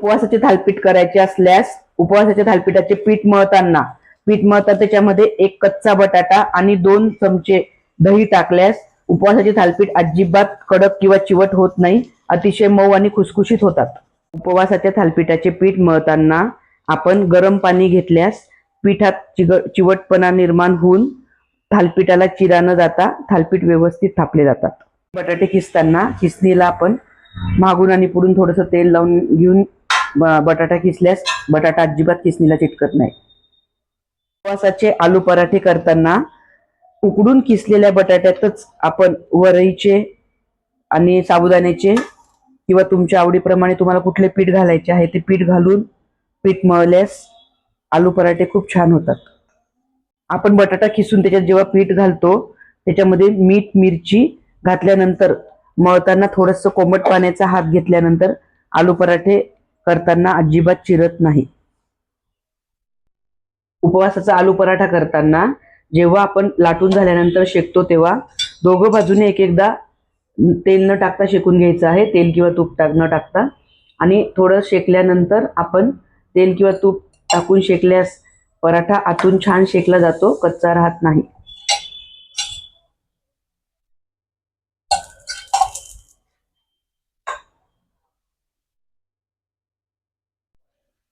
उपवासाचे थालपीठ करायची असल्यास उपवासाच्या थालपीठाचे पीठ मळताना पीठ मळता त्याच्यामध्ये एक कच्चा बटाटा आणि दोन चमचे दही टाकल्यास उपवासाचे थालपीठ अजिबात कडक किंवा चिवट होत नाही अतिशय मऊ आणि खुसखुशीत होतात. उपवासाच्या थालपीठाचे पीठ मळताना आपण गरम पाणी घेतल्यास पिठात चिग चिवटपणा निर्माण होऊन थालपीठाला चिरा न जाता थालपीठ व्यवस्थित थापले जातात. बटाटे किसताना खिसणीला आपण मागून आणि पुढून थोडंसं तेल लावून घेऊन बटाटा किसल्यास बटाटा अजिबात किसणीला चिटकत नाही. उपवासाचे आलू पराठे करताना उकडून किसलेल्या बटाट्यातच आपण वरईचे आणि साबुदाण्याचे किंवा तुमच्या आवडीप्रमाणे तुम्हाला कुठले पीठ घालायचे आहे ते पीठ घालून पीठ मळल्यास आलू पराठे खूप छान होतात. आपण बटाटा किसून त्याच्यात जेव्हा पीठ घालतो त्याच्यामध्ये मीठ मिरची घातल्यानंतर मळताना थोडंसं कोमट पाण्याचा हात घेतल्यानंतर आलू पराठे करताना अजिबात चिरत नाही. उपवासाचा आलू पराठा करताना जेव्हा आपण लाटून झाल्यानंतर शेकतो तेव्हा दोघं बाजूने एक एकदा तेल न टाकता शेकून घ्यायचं आहे. तेल किंवा तूप टाक न टाकता. आणि थोडं शेकल्यानंतर आपण तेल किंवा तूप टाकून शेकल्यास पराठा आतून छान शेकला जातो कच्चा राहत नाही.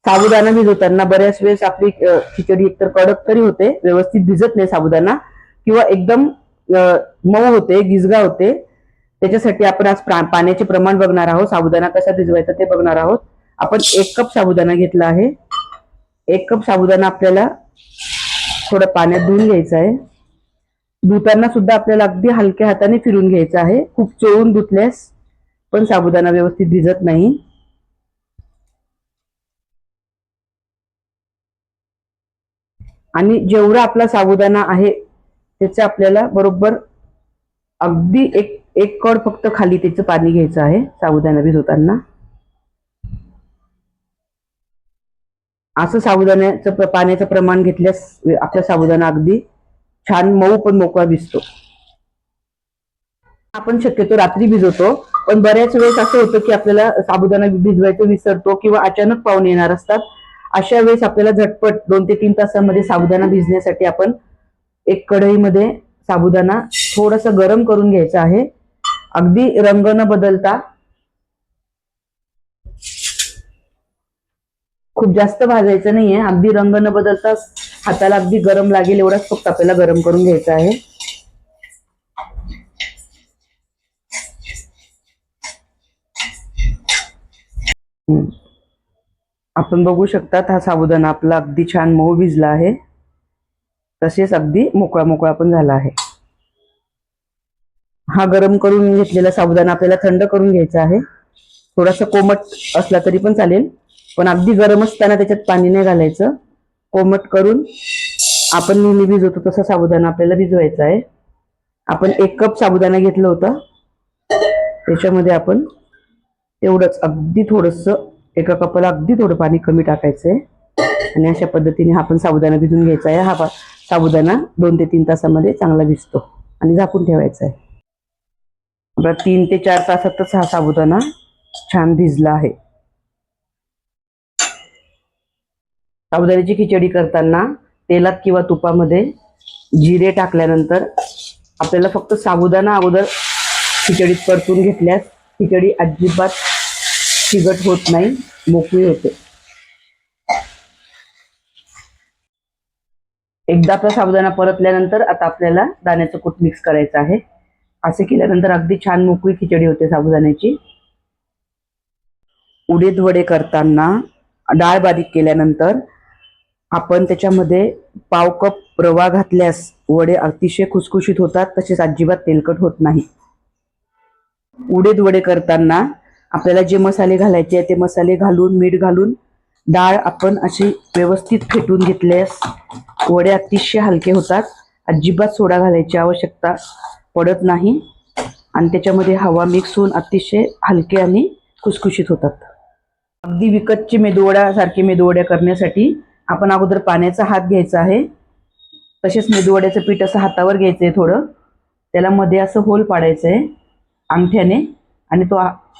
साबुदाणा भिजवताना बऱ्याच वेळेस आपली खिचडी एकतर कडक तरी होते व्यवस्थित भिजत नाही साबुदाणा. किंवा एकदम मऊ होते गिजगा होते. त्याच्यासाठी आपण आज प्रा- पाण्याचे प्रमाण बघणार आहोत. साबुदाणा कसा भिजवायचा ते बघणार आहोत. आपण एक कप साबुदाणा घेतला आहे. एक कप साबुदाणा आपल्याला थोडं पाण्यात धुवून घ्यायचं आहे. धुताना सुद्धा आपल्याला अगदी हलक्या हाताने फिरून घ्यायचं आहे. खूप चोळून धुतल्यास पण साबुदाणा व्यवस्थित भिजत नाही. आणि जेवढा आपला साबुदाणा आहे त्याचं आपल्याला बरोबर अगदी एक एक कड फक्त खाली त्याचं पाणी घ्यायचं आहे साबुदाणा भिजवताना असं साबुदाण्याचं प्र- पाण्याचं प्रमाण घेतल्यास आपला साबुदाणा अगदी छान मऊ पण मोकळा भिजतो आपण शक्यतो रात्री भिजवतो पण बऱ्याच वेळेस असं होतं की आपल्याला साबुदाणा भिजवायचं विसरतो किंवा अचानक पाहुणे येणार असतात अशा वेळेस आपल्याला झटपट दोन ते तीन तासामध्ये साबुदाणा भिजण्यासाठी आपण एक कढईमध्ये साबुदाणा थोडासा गरम करून घ्यायचा आहे. अगदी रंग न बदलता खूप जास्त भाजायचं नाहीये. अगदी रंग न बदलता हाताला अगदी गरम लागेल एवढाच फक्त आपल्याला गरम करून घ्यायचा आहे. आपण बघू शकतात हा साबुदाणा आपला अगदी छान मऊ भिजला आहे. तसेच अगदी मोकळा मोकळा पण झाला आहे. हा गरम करून घेतलेला साबुदाणा आपल्याला थंड करून घ्यायचा आहे. थोडासा कोमट असला तरी पण चालेल पण अगदी गरम असताना त्याच्यात पाणी नाही घालायचं. कोमट करून आपण नेहमी भिजवतो तसा साबुदाणा आपल्याला भिजवायचा आहे. आपण एक कप साबुदाणा घेतलं होतं. त्याच्यामध्ये आपण तेवढंच अगदी थोडंसं एका कपाला अगदी थोडं पाणी कमी टाकायचंय. आणि अशा पद्धतीने हा आपण साबुदाणा भिजून घ्यायचा आहे. हा साबुदाणा दोन ते तीन तासामध्ये चांगला भिजतो आणि झाकून ठेवायचा आहे. आपला तीन ते चार तासातच हा साबुदाणा छान भिजला आहे. साबुदाण्याची खिचडी करताना तेलात किंवा तुपामध्ये जिरे टाकल्यानंतर आपल्याला फक्त साबुदाणा अगोदर खिचडीत परतून घेतल्यास खिचडी अजिबात चिगट होत नाही मोकळी होते. एकदा आपला साबुदाणा परतल्यानंतर आता आपल्याला दाण्याचं कूट मिक्स करायचं आहे. असे केल्यानंतर अगदी छान मोकळी खिचडी होते साबुदाण्याची. उडीद वडे करताना डाळ बारीक केल्यानंतर आपण त्याच्यामध्ये पाव कप रवा घातल्यास वडे अतिशय खुसखुशीत होतात तसेच अजिबात तेलकट होत नाही. उडीद वडे करताना आपल्याला जे मसाले घालायचे आहे ते मसाले घालून मीठ घालून डाळ आपण अशी व्यवस्थित फेटून घेतल्यास वडे अतिशय हलके होतात. अजिबात सोडा घालायची आवश्यकता पडत नाही. आणि त्याच्यामध्ये हवा मिक्स होऊन अतिशय हलके आणि खुसखुशीत होतात. अगदी विकतचे मेदूवडा मेदुवड्या मेदूवड्या करण्यासाठी आपण अगोदर पाण्याचा हात घ्यायचा आहे. तसेच मेदूवड्याचं पीठ असं हातावर घ्यायचं आहे थोडं. त्याला मध्ये असं होल पाडायचं आहे अंगठ्याने आणि तो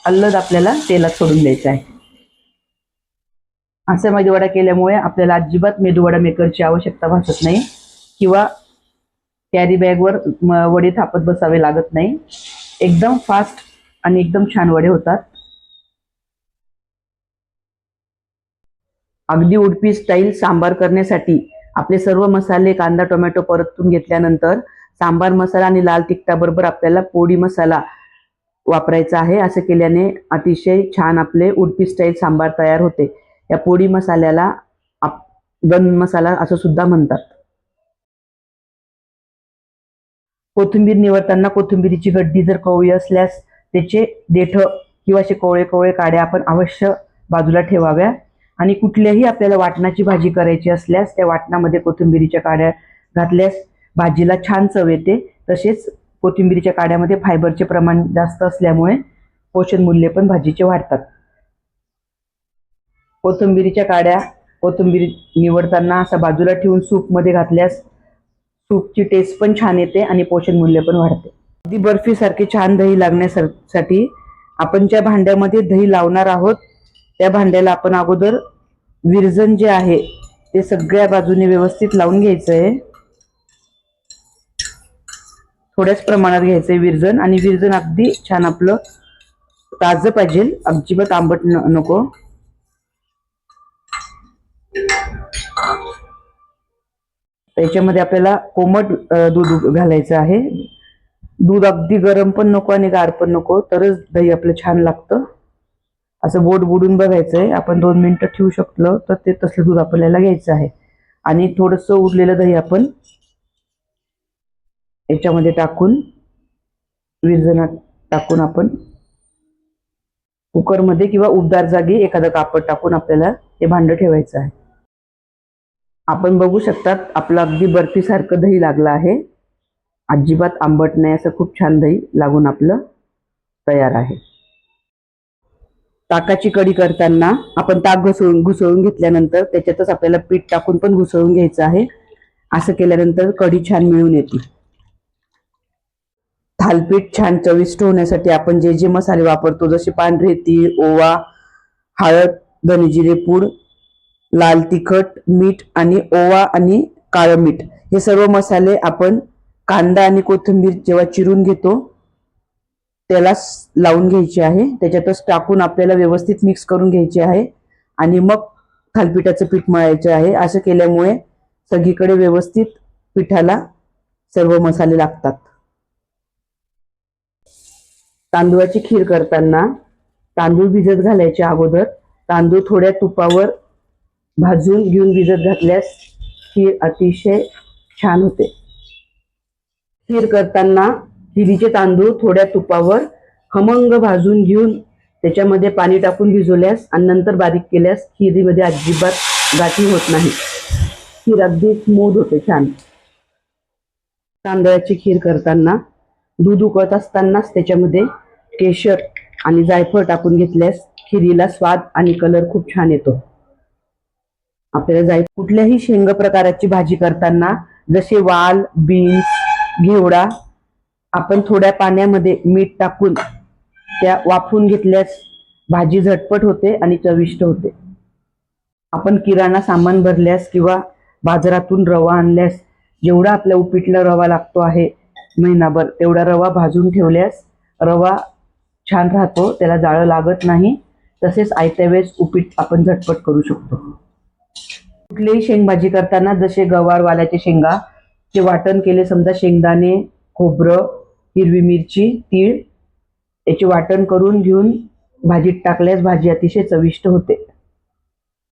अल्लद आपल्याला तेलात सोडून द्यायचा आहे. असा मेदूवडा केल्यामुळे आपल्याला अजिबात मेदूवडा मेकरची आवश्यकता भासत नाही किंवा कॅरी बॅगवर वडे थापत बसावे लागत नाही. एकदम फास्ट आणि एकदम छान वडे होतात. अगदी उडपी स्टाईल सांबार करण्यासाठी आपले सर्व मसाले कांदा टोमॅटो परतून घेतल्यानंतर सांबार मसाला आणि लाल तिखटाबरोबर आपल्याला पोळी मसाला वापरायचा आहे. असं केल्याने अतिशय छान आपले उडपी स्टाईल सांबार तयार होते. या पोळी मसाल्याला आप गन मसाला असं सुद्धा म्हणतात. कोथिंबीर निवडताना कोथिंबीरीची गड्डी जर कवळी असल्यास त्याचे देठ किंवा असे कोवळे कोवळे काड्या आपण अवश्य बाजूला ठेवाव्या. आणि कुठल्याही आपल्याला वाटणाची भाजी करायची असल्यास त्या वाटणामध्ये कोथिंबीरीच्या काड्या घातल्यास भाजीला छान चव येते. तसेच कोथिंबीरीच्या काड्यामध्ये फायबरचे प्रमाण जास्त असल्यामुळे पोषण मूल्य पण भाजीचे वाढतात. कोथिंबीरीच्या काड्या कोथिंबीर निवडताना असा बाजूला ठेवून सूपमध्ये घातल्यास सूपची टेस्ट पण छान येते आणि पोषण मूल्य पण वाढते. अगदी बर्फीसारखे छान दही लागण्यासाठी आपण ज्या भांड्यामध्ये दही लावणार आहोत त्या भांड्याला आपण अगोदर विरजन जे आहे ते सगळ्या बाजूने व्यवस्थित लावून घ्यायचं आहे थोड्याच प्रमाणात घ्यायचं आहे विरजन. आणि विरजन अगदी छान आपलं ताजं पाहिजे. अजिबात आंबट न- नको. त्याच्यामध्ये आपल्याला कोमट दूध घालायचं आहे. दूध अगदी गरम पण नको आणि गार पण नको. तरच दही आपलं छान लागतं. असं बोट बुडून बघायचं आहे आपण दोन मिनिटं ठेवू शकलो तर ते तसलं दूध आपल्याला घ्यायचं आहे. आणि थोडंसं उरलेलं दही आपण याच्यामध्ये टाकून विरजनात टाकून आपण कुकरमध्ये किंवा उबदार जागी एखादं कापड टाकून आपल्याला ते भांडं ठेवायचं आहे. आपण बघू शकतात आपलं अगदी बर्फीसारखं दही लागलं आहे. अजिबात आंबट नाही असं खूप छान दही लागून आपलं तयार आहे. ताकाची कढी करताना आपण ताक घुसळून घुसळून घेतल्यानंतर त्याच्यातच आपल्याला पीठ टाकून पण घुसळून घ्यायचं आहे. असं केल्यानंतर कढी छान मिळून येते. थालपीठ छान चविष्ट होण्यासाठी आपण जे जे मसाले वापरतो जसे पांढरे तीळ ओवा हळद धनेजिरे पूड लाल तिखट मीठ आणि ओवा आणि काळं मीठ. हे सर्व मसाले आपण कांदा आणि कोथिंबीर जेव्हा चिरून घेतो त्याला लावून घ्यायचे आहे. त्याच्यातच टाकून आपल्याला व्यवस्थित मिक्स करून घ्यायचे आहे आणि मग थालपिठाचं पीठ मळायचं आहे. असं केल्यामुळे सगळीकडे व्यवस्थित पिठाला सर्व मसाले लागतात. तांदूळाची खीर करताना तांदूळ भिजत घालायच्या अगोदर तांदूळ थोड्या तुपावर भाजून घेऊन भिजत घातल्यास खीर अतिशय छान होते. खीर करताना खिरीचे तांदूळ थोड्या तुपावर खमंग भाजून घेऊन त्याच्यामध्ये पाणी टाकून भिजवल्यास आणि नंतर बारीक केल्यास खिरीमध्ये अजिबात गाठी होत नाही. खीर अगदी स्मूद होते छान. तांदळाची खीर करताना दूध उकळत असतानाच त्याच्यामध्ये केशर आणि जायफळ टाकून घेतल्यास खिरीला स्वाद आणि कलर खूप छान येतो. आपल्याला जाय कुठल्याही शेंग प्रकाराची भाजी करताना जसे वाल बीन्स घेवडा आपण थोड्या पाण्यामध्ये मीठ टाकून त्या वाफून घेतल्यास भाजी झटपट होते आणि चविष्ट होते. आपण किराणा सामान भरल्यास किंवा बाजारातून रवा आणल्यास जेवढा आपल्या उपीटला रवा लागतो आहे महिनाभर. तेवढा रवा भाजून ठेवल्यास रवा छान राहतो त्याला जाळं लागत नाही. तसेच आयत्या वेळेस उपीट आपण झटपट करू शकतो. कुठलीही शेंगभाजी करताना जसे गवार वाल्याचे शेंगा चे वाटण केले समजा शेंगदाणे खोबरं हिरवी मिरची तीळ याचे वाटण करून घेऊन भाजीत टाकल्यास भाजी अतिशय चविष्ट होते.